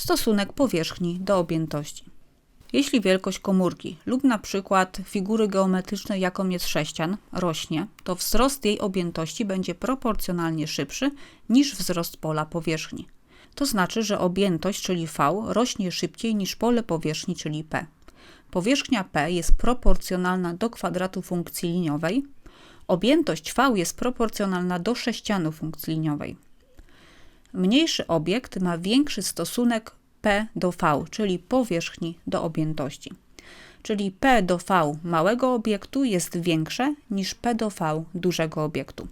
stosunek powierzchni do objętości. Jeśli wielkość komórki lub na przykład figury geometrycznej, jaką jest sześcian, rośnie, to wzrost jej objętości będzie proporcjonalnie szybszy niż wzrost pola powierzchni. To znaczy, że objętość, czyli V, rośnie szybciej niż pole powierzchni, czyli P. Powierzchnia P jest proporcjonalna do kwadratu funkcji liniowej. Objętość V jest proporcjonalna do sześcianu funkcji liniowej. Mniejszy obiekt ma większy stosunek P do V, czyli powierzchni do objętości. Czyli P do V małego obiektu jest większe niż P do V dużego obiektu.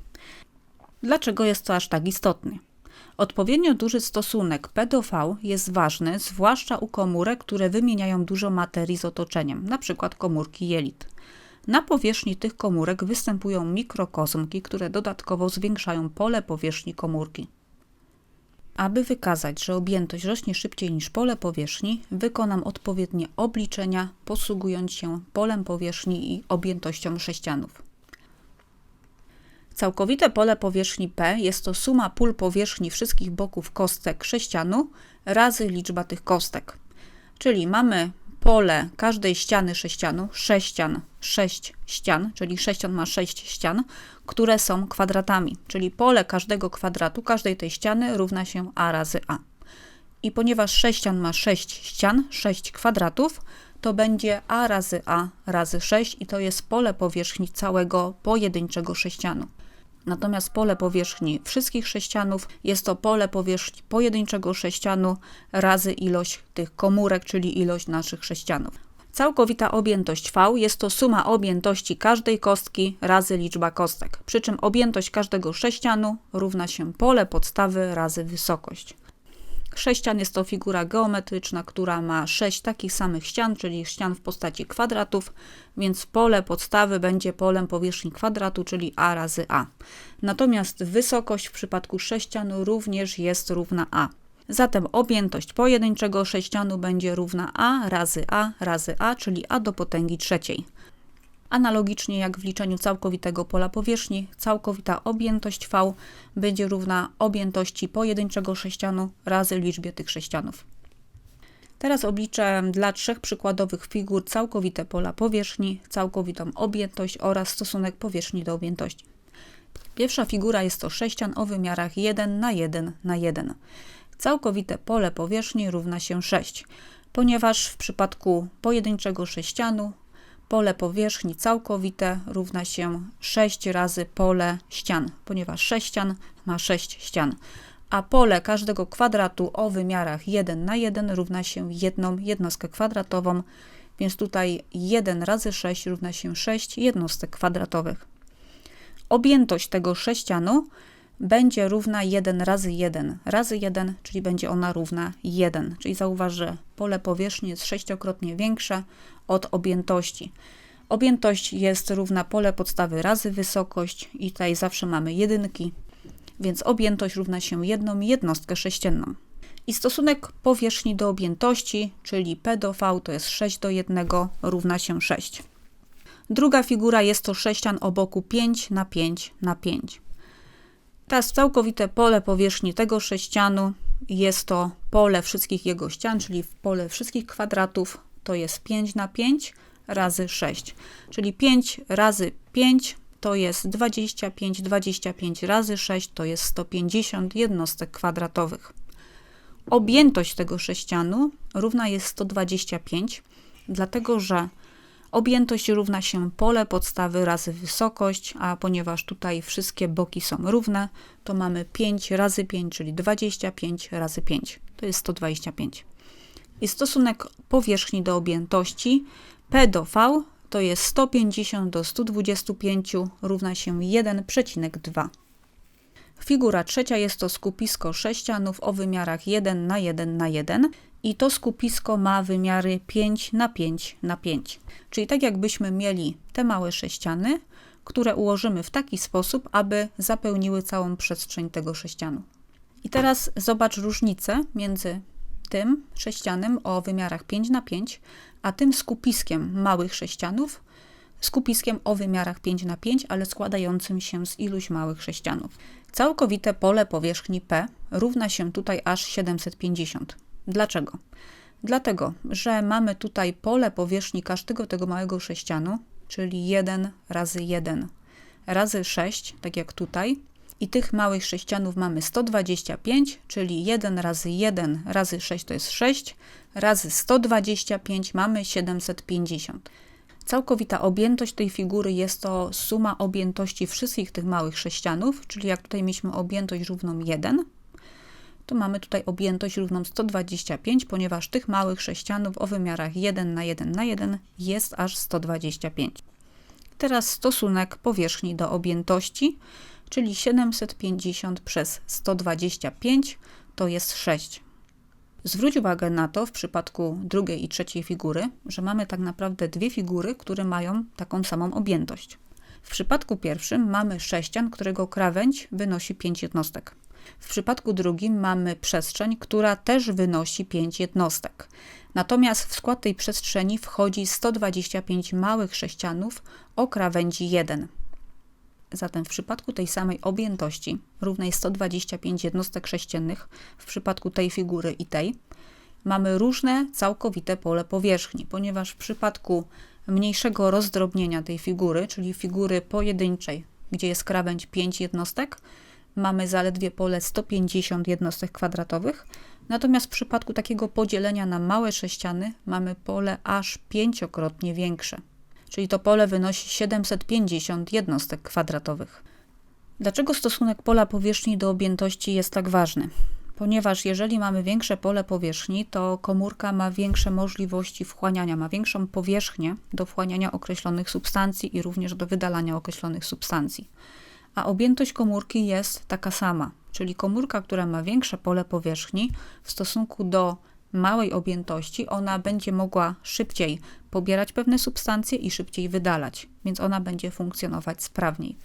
Dlaczego jest to aż tak istotne? Odpowiednio duży stosunek P do V jest ważny, zwłaszcza u komórek, które wymieniają dużo materii z otoczeniem, np. komórki jelit. Na powierzchni tych komórek występują mikrokozmki, które dodatkowo zwiększają pole powierzchni komórki. Aby wykazać, że objętość rośnie szybciej niż pole powierzchni, wykonam odpowiednie obliczenia, posługując się polem powierzchni i objętością sześcianów. Całkowite pole powierzchni P jest to suma pól powierzchni wszystkich boków kostek sześcianu razy liczba tych kostek. Czyli mamy pole każdej ściany sześcianu, sześcian, sześć ścian, czyli sześcian ma sześć ścian, które są kwadratami, czyli pole każdego kwadratu, każdej tej ściany równa się a razy a. I ponieważ sześcian ma sześć ścian, sześć kwadratów, to będzie a razy a razy 6 i to jest pole powierzchni całego pojedynczego sześcianu. Natomiast pole powierzchni wszystkich sześcianów jest to pole powierzchni pojedynczego sześcianu razy ilość tych komórek, czyli ilość naszych sześcianów. Całkowita objętość V jest to suma objętości każdej kostki razy liczba kostek, przy czym objętość każdego sześcianu równa się pole podstawy razy wysokość. Sześcian jest to figura geometryczna, która ma sześć takich samych ścian, czyli ścian w postaci kwadratów, więc pole podstawy będzie polem powierzchni kwadratu, czyli a razy a. Natomiast wysokość w przypadku sześcianu również jest równa a. Zatem objętość pojedynczego sześcianu będzie równa a razy a razy a, czyli a do potęgi trzeciej. Analogicznie jak w liczeniu całkowitego pola powierzchni, całkowita objętość V będzie równa objętości pojedynczego sześcianu razy liczbie tych sześcianów. Teraz obliczę dla trzech przykładowych figur całkowite pola powierzchni, całkowitą objętość oraz stosunek powierzchni do objętości. Pierwsza figura jest to sześcian o wymiarach 1 na 1 na 1. Całkowite pole powierzchni równa się 6, ponieważ w przypadku pojedynczego sześcianu pole powierzchni całkowite równa się 6 razy pole ścian, ponieważ 6 ścian ma 6 ścian, a pole każdego kwadratu o wymiarach 1 na 1 równa się jedną jednostkę kwadratową, więc tutaj 1 razy 6 równa się 6 jednostek kwadratowych. Objętość tego sześcianu będzie równa 1 razy 1 razy 1, czyli będzie ona równa 1. Czyli zauważ, że pole powierzchni jest sześciokrotnie większe od objętości. Objętość jest równa pole podstawy razy wysokość i tutaj zawsze mamy jedynki, więc objętość równa się jedną jednostkę sześcienną. I stosunek powierzchni do objętości, czyli P do V to jest 6 do 1 równa się 6. Druga figura jest to sześcian o boku 5 na 5 na 5. Teraz całkowite pole powierzchni tego sześcianu. Jest to pole wszystkich jego ścian, czyli pole wszystkich kwadratów. To jest 5 na 5 razy 6, czyli 5 razy 5 to jest 25, 25 razy 6 to jest 150 jednostek kwadratowych. Objętość tego sześcianu równa jest 125, dlatego że Objętość równa się pole podstawy razy wysokość, a ponieważ tutaj wszystkie boki są równe, to mamy 5 razy 5, czyli 25 razy 5. To jest 125. I stosunek powierzchni do objętości P do V to jest 150 do 125 równa się 1,2. Figura trzecia jest to skupisko sześcianów o wymiarach 1 na 1 na 1 i to skupisko ma wymiary 5 na 5 na 5. Czyli tak jakbyśmy mieli te małe sześciany, które ułożymy w taki sposób, aby zapełniły całą przestrzeń tego sześcianu. I teraz zobacz różnicę między tym sześcianem o wymiarach 5 na 5, a tym skupiskiem małych sześcianów, skupiskiem o wymiarach 5 na 5, ale składającym się z iluś małych sześcianów. Całkowite pole powierzchni P równa się tutaj aż 750 Dlaczego? Dlatego, że mamy tutaj pole powierzchni każdego tego małego sześcianu, czyli 1 razy 1 razy 6, tak jak tutaj. I tych małych sześcianów mamy 125, czyli 1 razy 1 razy 6 to jest 6, razy 125 mamy 750. Całkowita objętość tej figury jest to suma objętości wszystkich tych małych sześcianów, czyli jak tutaj mieliśmy objętość równą 1, to mamy tutaj objętość równą 125, ponieważ tych małych sześcianów o wymiarach 1 na 1 na 1 jest aż 125. Teraz stosunek powierzchni do objętości, czyli 750 przez 125 to jest 6. Zwróć uwagę na to w przypadku drugiej i trzeciej figury, że mamy tak naprawdę dwie figury, które mają taką samą objętość. W przypadku pierwszym mamy sześcian, którego krawędź wynosi 5 jednostek. W przypadku drugim mamy przestrzeń, która też wynosi 5 jednostek. Natomiast w skład tej przestrzeni wchodzi 125 małych sześcianów o krawędzi 1. Zatem w przypadku tej samej objętości, równej 125 jednostek sześciennych, w przypadku tej figury i tej, mamy różne całkowite pole powierzchni, ponieważ w przypadku mniejszego rozdrobnienia tej figury, czyli figury pojedynczej, gdzie jest krawędź 5 jednostek, mamy zaledwie pole 150 jednostek kwadratowych, natomiast w przypadku takiego podzielenia na małe sześciany mamy pole aż pięciokrotnie większe, czyli to pole wynosi 750 jednostek kwadratowych. Dlaczego stosunek pola powierzchni do objętości jest tak ważny? Ponieważ jeżeli mamy większe pole powierzchni, to komórka ma większe możliwości wchłaniania, ma większą powierzchnię do wchłaniania określonych substancji i również do wydalania określonych substancji a objętość komórki jest taka sama, czyli komórka, która ma większe pole powierzchni w stosunku do małej objętości, ona będzie mogła szybciej pobierać pewne substancje i szybciej wydalać, więc ona będzie funkcjonować sprawniej.